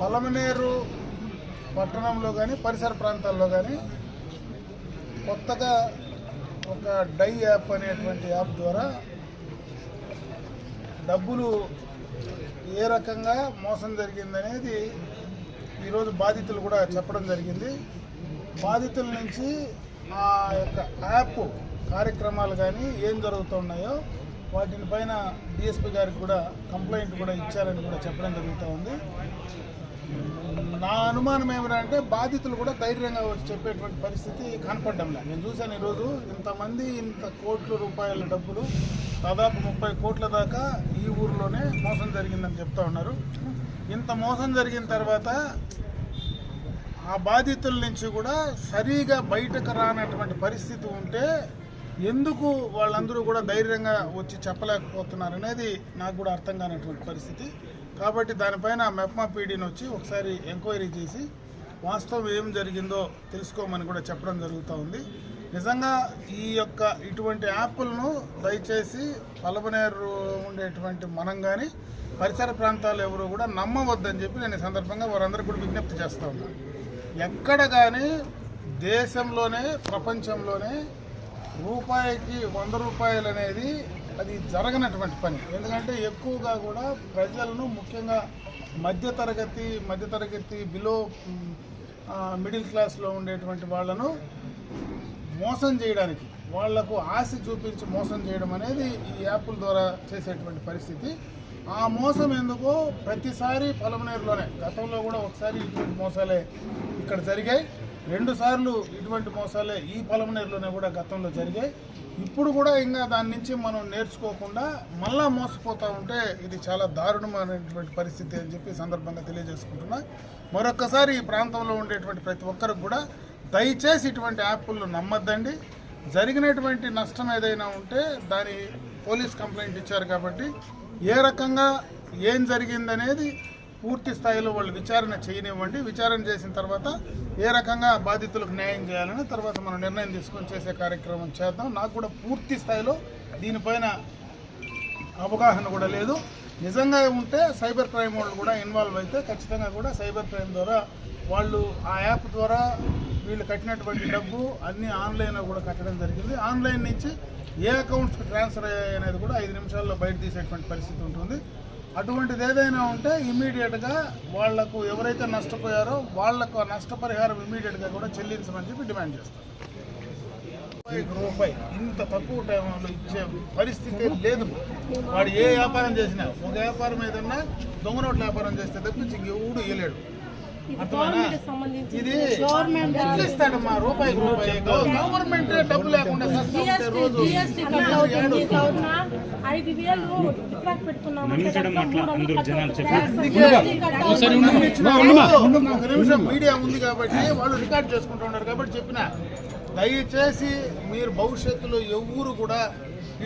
పలమనేరు పట్టణంలో కానీ పరిసర ప్రాంతాల్లో కానీ కొత్తగా ఒక డై యాప్ అనేటువంటి యాప్ ద్వారా డబ్బులు ఏ రకంగా మోసం జరిగిందనేది ఈరోజు బాధితులు కూడా చెప్పడం జరిగింది. బాధితుల నుంచి ఆ యొక్క యాప్ కార్యక్రమాలు కానీ ఏం జరుగుతున్నాయో వాటిని పైన డిఎస్పీ గారికి కూడా కంప్లైంట్ కూడా ఇచ్చారని కూడా చెప్పడం జరుగుతూ ఉంది. నా అనుమానం ఏమిటంటే బాధితులు కూడా ధైర్యంగా వచ్చి చెప్పేటువంటి పరిస్థితి కనపడ్డంలే. నేను చూశాను ఈరోజు ఇంతమంది ఇంత కోట్ల రూపాయల డబ్బులు దాదాపు ముప్పై కోట్ల దాకా ఈ ఊరిలోనే మోసం జరిగిందని చెప్తా ఉన్నారు. ఇంత మోసం జరిగిన తర్వాత ఆ బాధితుల నుంచి కూడా సరిగా బయటకు రానటువంటి పరిస్థితి ఉంటే ఎందుకు వాళ్ళందరూ కూడా ధైర్యంగా వచ్చి చెప్పలేకపోతున్నారు అనేది నాకు కూడా అర్థం కానటువంటి పరిస్థితి. కాబట్టి దానిపైన మెప్మా పీడీని వచ్చి ఒకసారి ఎంక్వైరీ చేసి వాస్తవం ఏం జరిగిందో తెలుసుకోమని కూడా చెప్పడం జరుగుతూ ఉంది. నిజంగా ఈ యొక్క ఇటువంటి యాప్లను దయచేసి పలమనేరు ఉండేటువంటి మనం కానీ పరిసర ప్రాంతాలు ఎవరు కూడా నమ్మవద్దని చెప్పి నేను ఈ సందర్భంగా వారందరికీ కూడా విజ్ఞప్తి చేస్తూ ఉన్నాను ఎక్కడ కానీ దేశంలోనే ప్రపంచంలోనే రూపాయికి వంద రూపాయలు అనేది అది జరగనటువంటి పని. ఎందుకంటే ఎక్కువగా కూడా ప్రజలను ముఖ్యంగా మధ్యతరగతి మధ్యతరగతి బిలో మిడిల్ క్లాస్లో ఉండేటువంటి వాళ్ళను మోసం చేయడానికి వాళ్ళకు ఆశ చూపించి మోసం చేయడం అనేది ఈ యాప్ల ద్వారా చేసేటువంటి పరిస్థితి. ఆ మోసం ఎందుకో ప్రతిసారి పొలమనేరులోనే గతంలో కూడా ఒకసారి ఇటువంటి మోసాలే ఇక్కడ జరిగాయి. రెండు సార్లు ఇటువంటి మోసాలే ఈ పొలమనేరులోనే కూడా గతంలో జరిగాయి. ఇప్పుడు కూడా ఇంకా దాని నుంచి మనం నేర్చుకోకుండా మళ్ళా మోసపోతూ ఉంటే ఇది చాలా దారుణమైనటువంటి పరిస్థితి అని చెప్పి సందర్భంగా తెలియజేసుకుంటున్నా. మరొక్కసారి ఈ ప్రాంతంలో ఉండేటువంటి ప్రతి ఒక్కరికి కూడా దయచేసి ఇటువంటి యాప్లు నమ్మద్దండి. జరిగినటువంటి నష్టం ఏదైనా ఉంటే దాని పోలీస్ కంప్లైంట్ ఇచ్చారు కాబట్టి ఏ రకంగా ఏం జరిగిందనేది పూర్తి స్థాయిలో వాళ్ళు విచారణ చేయనివ్వండి. విచారణ చేసిన తర్వాత ఏ రకంగా బాధితులకు న్యాయం చేయాలని తర్వాత మనం నిర్ణయం తీసుకొని చేసే కార్యక్రమం చేద్దాం. నాకు కూడా పూర్తి స్థాయిలో దీనిపైన అవగాహన కూడా లేదు. నిజంగా ఉంటే సైబర్ క్రైమ్ వాళ్ళు కూడా ఇన్వాల్వ్ అయితే ఖచ్చితంగా కూడా సైబర్ క్రైమ్ ద్వారా వాళ్ళు ఆ యాప్ ద్వారా వీళ్ళు కట్టినటువంటి డబ్బు అన్నీ ఆన్లైన్లో కూడా కట్టడం జరిగింది. ఆన్లైన్ నుంచి ఏ అకౌంట్స్కి ట్రాన్స్ఫర్ అయ్యాయి అనేది కూడా ఐదు నిమిషాల్లో బయట తీసేటువంటి పరిస్థితి ఉంటుంది. అటువంటిది ఏదైనా ఉంటే ఇమీడియట్గా వాళ్ళకు ఎవరైతే నష్టపోయారో వాళ్ళకు ఆ నష్టపరిహారం ఇమీడియట్గా కూడా చెల్లించమని చెప్పి డిమాండ్ చేస్తారు రూపాయి. ఇంత తక్కువ టైంలో ఇచ్చే పరిస్థితి లేదు. వాడు ఏ వ్యాపారం చేసినా ఒక వ్యాపారం ఏదన్నా దొంగ నోట్ల వ్యాపారం చేస్తే తప్పించి ఇంకెవడు ఇవ్వలేడు ఇది ఇస్తాడమ్మా? రూపాయి. రూపాయి గవర్నమెంట్ డబ్బు లేకుండా ఐదు వేలు మీడియా ఉంది కాబట్టి వాళ్ళు రికార్డ్ చేసుకుంటూ ఉన్నారు కాబట్టి చెప్పిన. దయచేసి మీరు భవిష్యత్తులో ఎవరు కూడా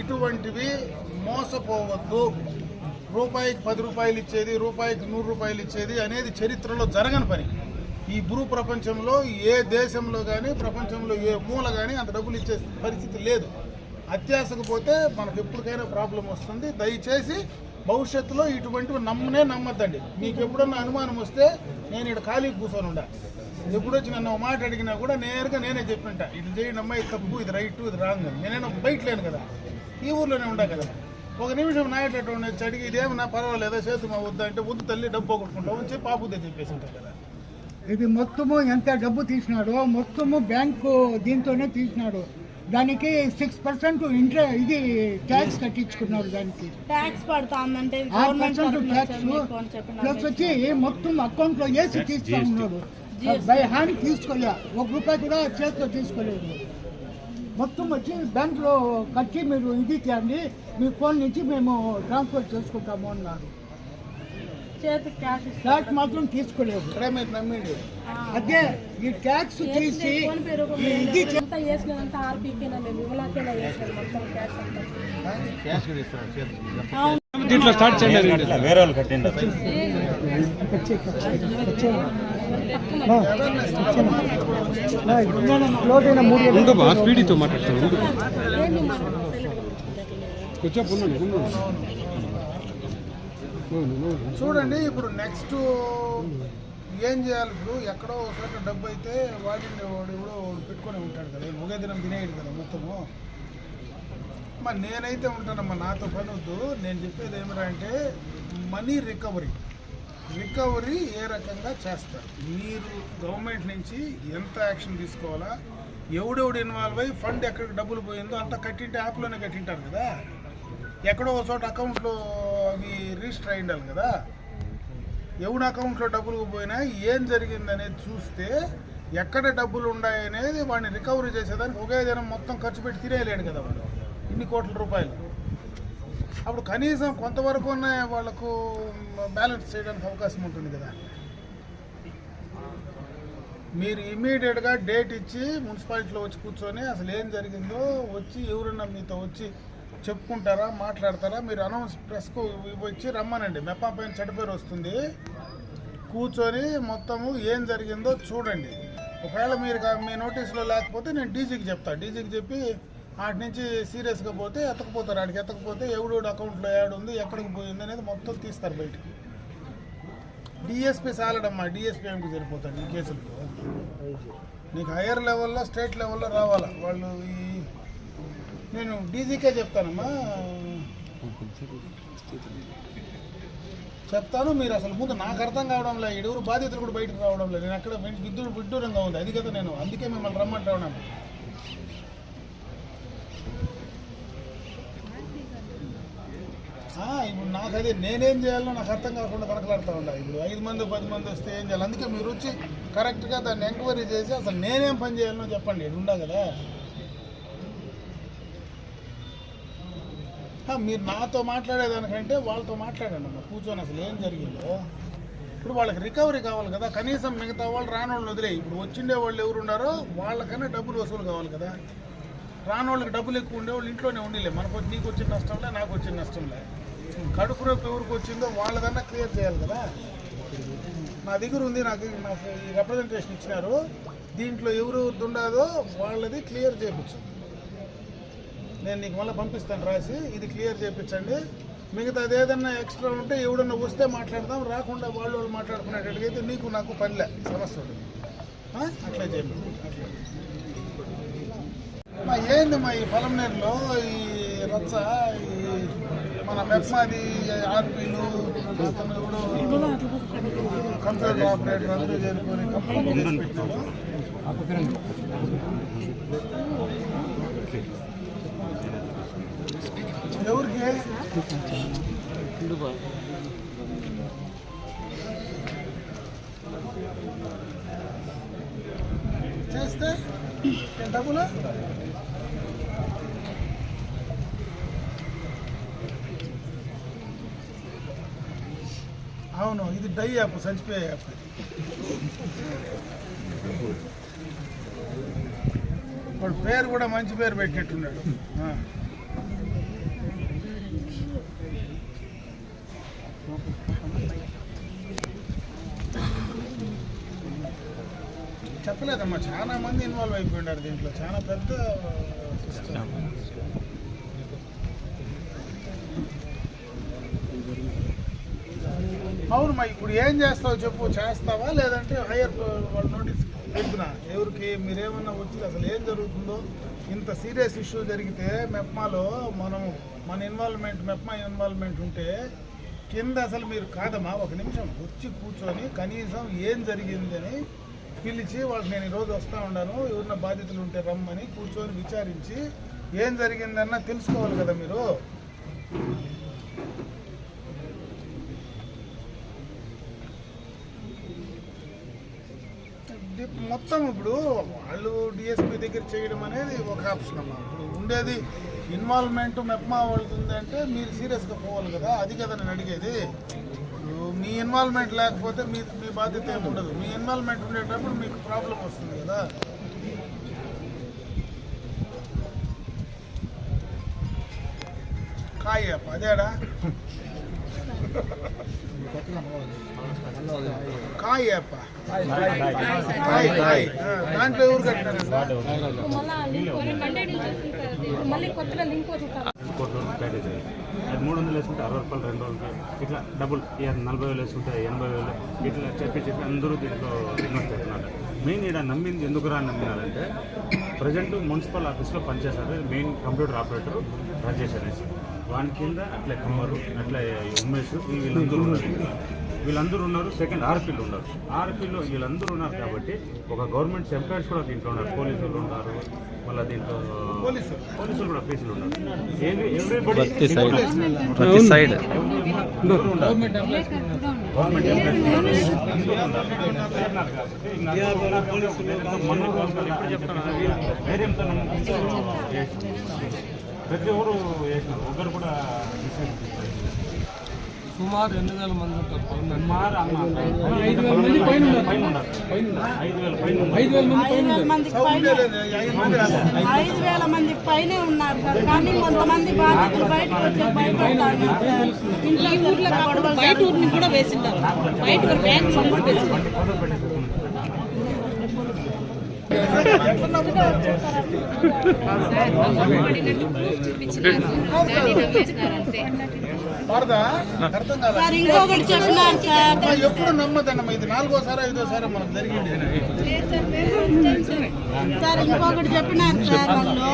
ఇటువంటివి మోసపోవద్దు. రూపాయికి పది రూపాయలు ఇచ్చేది రూపాయికి నూరు రూపాయలు ఇచ్చేది అనేది చరిత్రలో జరగని పని. ఈ భూ ప్రపంచంలో ఏ దేశంలో కానీ ప్రపంచంలో ఏ మూల కానీ అంత డబ్బులు ఇచ్చే పరిస్థితి లేదు. అత్యాశకు పోతే మనకు ఎప్పటికైనా ప్రాబ్లం వస్తుంది. దయచేసి భవిష్యత్తులో ఇటువంటివి నమ్మనే నమ్మద్దండి. మీకు ఎప్పుడన్నా అనుమానం వస్తే నేను ఇక్కడ ఖాళీకి కూర్చొని ఉండా. ఎప్పుడు వచ్చి నన్ను మాట అడిగినా కూడా నేరుగా నేనే చెప్పింటా ఇది చేయండి అమ్మా ఇది తప్పు ఇది రైట్ ఇది రాంగ్ అని. నేనైనా బయట లేను కదా. ఈ ఊర్లోనే ఉండా కదా. ఒక నిమిషం నాయటటువంటి వచ్చి అడిగి ఇదేమన్నా పర్వాలేదా? చేతు మా వద్దా అంటే వద్దు తల్లి డబ్బు పోగొట్టుకుంటాం అని చెప్పి ఆపుద్దే చెప్పేసి ఉంటారు కదా. ఇది మొత్తము ఎంత డబ్బు తీసినాడో మొత్తము బ్యాంకు దీంతోనే తీసినాడు. దానికి సిక్స్ పర్సెంట్ ఇంట్రె ఇది ట్యాక్స్ కట్టించుకున్నాడు దానికి. ట్యాక్స్ పడుతుందంటే ఆరు పర్సెంట్ ట్యాక్స్ ప్లస్ వచ్చి మొత్తం అకౌంట్లో వేసి తీస్తా ఉన్నాడు. బై హ్యాండ్ తీసుకోలే. ఒక రూపాయి కూడా చేతిలో తీసుకోలేదు. మొత్తం వచ్చి బ్యాంక్లో కట్టి మీరు ఇది చేయండి. మీ ఫోన్ నుంచి మేము ట్రాన్స్ఫర్ చేసుకుంటాము అన్నారు. ట్యాక్స్ మాత్రం తీసుకోలేదు. ఇక్కడే మీరు నమ్మిండి. అదే ఈ ట్యాక్స్ తీసి దీంట్లో స్టార్ట్ చేయండి. వేరే వాళ్ళు కట్టిండి ఉండు బా స్పీడ్తో మాట్లాడతాను ఉండు. ఏంది మనం కొంచెం ఉండండి ఉండండి చూడండి ఇప్పుడు నెక్స్ట్ ఏం చేయాలి? ఇప్పుడు ఎక్కడో ఒకసారి డబ్బు అయితే వాడిండి వాడు ఎవడో వాడు పెట్టుకొని ఉంటాడు కదా ఒకే దినం తినేయడు కదా మొత్తము. మరి నేనైతే ఉంటానమ్మా నాతో పని వద్దు. నేను చెప్పేది ఏమిటంటే మనీ రికవరీ. రికవరీ ఏ రకంగా చేస్తారు? మీరు గవర్నమెంట్ నుంచి ఎంత యాక్షన్ తీసుకోవాలా? ఎవడెవడు ఇన్వాల్వ్ అయ్యి ఫండ్ ఎక్కడికి డబ్బులు పోయిందో అంతా కట్టింటే యాప్లోనే కట్టింటారు కదా. ఎక్కడో ఒక చోట అకౌంట్లో అవి రిజిస్టర్ అయి ఉండాలి కదా. ఎవడి అకౌంట్లో డబ్బులు పోయినా ఏం జరిగింది అనేది చూస్తే ఎక్కడ డబ్బులు ఉన్నాయనేది వాడిని రికవరీ చేసేదానికి ఒకే దినం మొత్తం ఖర్చు పెట్టి తినేయలేడు కదా వాడు. ఇన్ని కోట్ల రూపాయలు. అప్పుడు కనీసం కొంతవరకు ఉన్న వాళ్ళకు బ్యాలెన్స్ చేయడానికి అవకాశం ఉంటుంది కదా. మీరు ఇమీడియట్గా డేట్ ఇచ్చి మున్సిపాలిటీలో వచ్చి కూర్చొని అసలు ఏం జరిగిందో వచ్చి ఎవరన్నా మీతో వచ్చి చెప్పుకుంటారా మాట్లాడతారా మీరు అనౌన్స్ ప్రెస్కు వచ్చి రమ్మనండి. మెప్పా పైన చెడ్డపేరు వస్తుంది. కూర్చొని మొత్తము ఏం జరిగిందో చూడండి. ఒకవేళ మీరు మీ నోటీసులో లేకపోతే నేను డీజీకి చెప్తా. డీజీకి చెప్పి ఆటి నుంచి సీరియస్గా పోతే ఎత్తకపోతారు. ఆడికి ఎత్తకపోతే ఎవడు అకౌంట్లో యాడ్ ఉంది ఎక్కడికి పోయింది అనేది మొత్తం తీస్తారు బయటికి డిఎస్పీ సాలడమ్మా డిఎస్పీ ఏమిటి సరిపోతాడు ఈ కేసులకు నీకు హైయర్ లెవెల్లో స్టేట్ లెవెల్లో రావాలా? వాళ్ళు ఈ నేను డీజీకే చెప్తానమ్మా. చెప్తాను మీరు అసలు ముందు నాకు అర్థం కావడం లేదు. ఇడుగురు బాధితులు కూడా బయటకు రావడం లేదు. నేను అక్కడ విద్యుడు విడ్డూరంగా ఉంది. అది కదా నేను. అందుకే మిమ్మల్ని రమ్మంటా ఉన్నాను ఆ, ఇప్పుడు నాకు అదే నేనేం చేయాలో నాకు అర్థం కాకుండా కనకలాడుతూ ఉండా ఇప్పుడు ఐదు మంది పది మంది వస్తే ఏం చేయాలి? అందుకే మీరు వచ్చి కరెక్ట్గా దాన్ని ఎంక్వైరీ చేసి అసలు నేనేం పని చేయాలనో చెప్పండి. ఇది ఉండా కదా? మీరు నాతో మాట్లాడేదానికంటే వాళ్ళతో మాట్లాడండి అమ్మ. కూర్చొని అసలు ఏం జరిగిందో. ఇప్పుడు వాళ్ళకి రికవరీ కావాలి కదా. కనీసం మిగతా వాళ్ళు రాని వాళ్ళు వదిలే ఇప్పుడు వచ్చిండే వాళ్ళు ఎవరున్నారో వాళ్ళకన్నా డబ్బులు వసూలు కావాలి కదా. రాని వాళ్ళకి డబ్బులు ఎక్కువ ఉండే వాళ్ళు ఇంట్లోనే ఉండిలే. మనకు నీకు వచ్చిన నష్టంలే నాకు వచ్చిన నష్టంలే కడుపు రేపు ఎవరికి వచ్చిందో వాళ్ళదన్నా క్లియర్ చేయాలి కదా. నా దగ్గర ఉంది నాకు నాకు ఈ రిప్రజెంటేషన్ ఇచ్చినారు. దీంట్లో ఎవరు ఉండదో వాళ్ళది క్లియర్ చేయించు. నేను నీకు మళ్ళీ పంపిస్తాను రాసి ఇది క్లియర్ చేయించండి. మిగతాది ఏదన్నా ఎక్స్ట్రా ఉంటే ఎవడన్నా వస్తే మాట్లాడదాం. రాకుండా వాళ్ళు వాళ్ళు మాట్లాడుకునేటట్టుగా అయితే నీకు నాకు పనిలే సమస్య అట్లా చేయండి. అట్లా. ఏంది మా ఈ పొలంనేరులో ఈ రచ్చ ఈ మన మెప్మాది ఆర్పీలు కంప్యూటర్ ఆపరేటర్ అందరూ చేరుకొని కంప్యూటర్ ఎవరికి? ఏ అవును ఇది డై యాప్ చచ్చిపోయే యాప్. వాడు పేరు కూడా మంచి పేరు పెట్టినట్టున్నాడు. చెప్పలేదమ్మా. చాలా మంది ఇన్వాల్వ్ అయిపోయినారు దీంట్లో. చాలా పెద్ద అవునమ్మా అవును మా ఇప్పుడు ఏం చేస్తావు చెప్పు చేస్తావా? లేదంటే హైయర్ వాళ్ళ నోటీస్ చెప్తున్నా ఎవరికి మీరేమన్నా వచ్చి అసలు ఏం జరుగుతుందో? ఇంత సీరియస్ ఇష్యూ జరిగితే మెప్మాలో మనం మన ఇన్వాల్వ్మెంట్ మెప్మా ఇన్వాల్వ్మెంట్ ఉంటే కింద అసలు మీరు కాదమ్మా. ఒక నిమిషం వచ్చి కూర్చొని కనీసం ఏం జరిగిందని పిలిచి వాళ్ళకి నేను ఈరోజు వస్తూ ఉన్నాను ఎవరిన బాధితులు ఉంటే రమ్మని కూర్చొని విచారించి ఏం జరిగిందన్న తెలుసుకోవాలి కదా మీరు? మొత్తం ఇప్పుడు వాళ్ళు డిఎస్పీ దగ్గర చేయడం అనేది ఒక ఆప్షన్ అమ్మా. ఇప్పుడు ఉండేది ఇన్వాల్వ్మెంట్ మెప్మా వాళ్ళది అంటే మీరు సీరియస్గా పోవాలి కదా అది కదా నేను అడిగేది. మీ ఇన్వాల్వ్మెంట్ లేకపోతే మీ బాధ్యత ఏమి ఉండదు. మీ ఇన్వాల్వ్మెంట్ ఉండేటప్పుడు మీకు ప్రాబ్లం వస్తుంది కదా. కాయప్ప అదేడా కాయప్ప కాయ్ కాయ్ ఆ, దాంట్లో ఎవరు కట్టినారు? మళ్ళీ లింక్ మూడు వందలు వేసుకుంటే అరవై రూపాయలు రెండు రోజులకి ఇట్లా డబుల్ నలభై వేలు వేసుకుంటే ఎనభై వేలు. ఇట్లా చెప్పి చెప్పి అందరూ దీంట్లో ఇన్వెస్ట్ చేస్తున్నారు. మెయిన్ ఇక్కడ నమ్మింది ఎందుకు రా నమ్మినారంటే ప్రజెంట్ మున్సిపల్ ఆఫీస్లో పనిచేస్తారు మెయిన్ కంప్యూటర్ ఆపరేటర్ రాజేష్ అనేసి. వాని కింద అట్లే కమ్మరు అట్లే ఉమేష్ వీళ్ళందరూ ఉన్నారు. వీళ్ళందరూ ఉన్నారు. సెకండ్ ఆర్పీలు ఉన్నారు. ఆర్పీలో వీళ్ళందరూ ఉన్నారు కాబట్టి ఒక గవర్నమెంట్ ఎంప్లాయీస్ కూడా దీంట్లో ఉన్నారు. పోలీసులు ఉన్నారు. మళ్ళీ దీంట్లో పోలీసులు. కూడా ఫీసులు ఉన్నారు. ప్రతి ఒక్కరు చేసినారు ఒకరు కూడా. సుమారు రెండు వేల మంది ఉంటారు. ఐదు వేల మంది పైన ఉన్నారు. సార్. కానీ కొంతమంది బాధితులు బయటకు వచ్చి భయపడతారు. సార్. ఇంట్లో ఊర్లో బయట ఊరిని కూడా వేసింటారు. బయట ఊరు బ్యాంక్ వేసింటారు ఇంకొకటి చెప్పినారు సార్. ఎప్పుడు నమ్మదన్నమ్మా? ఇది నాలుగోసారి ఐదోసారి మనకు జరిగింది. సార్ ఇంకొకటి చెప్పినారు సార్ వాళ్ళు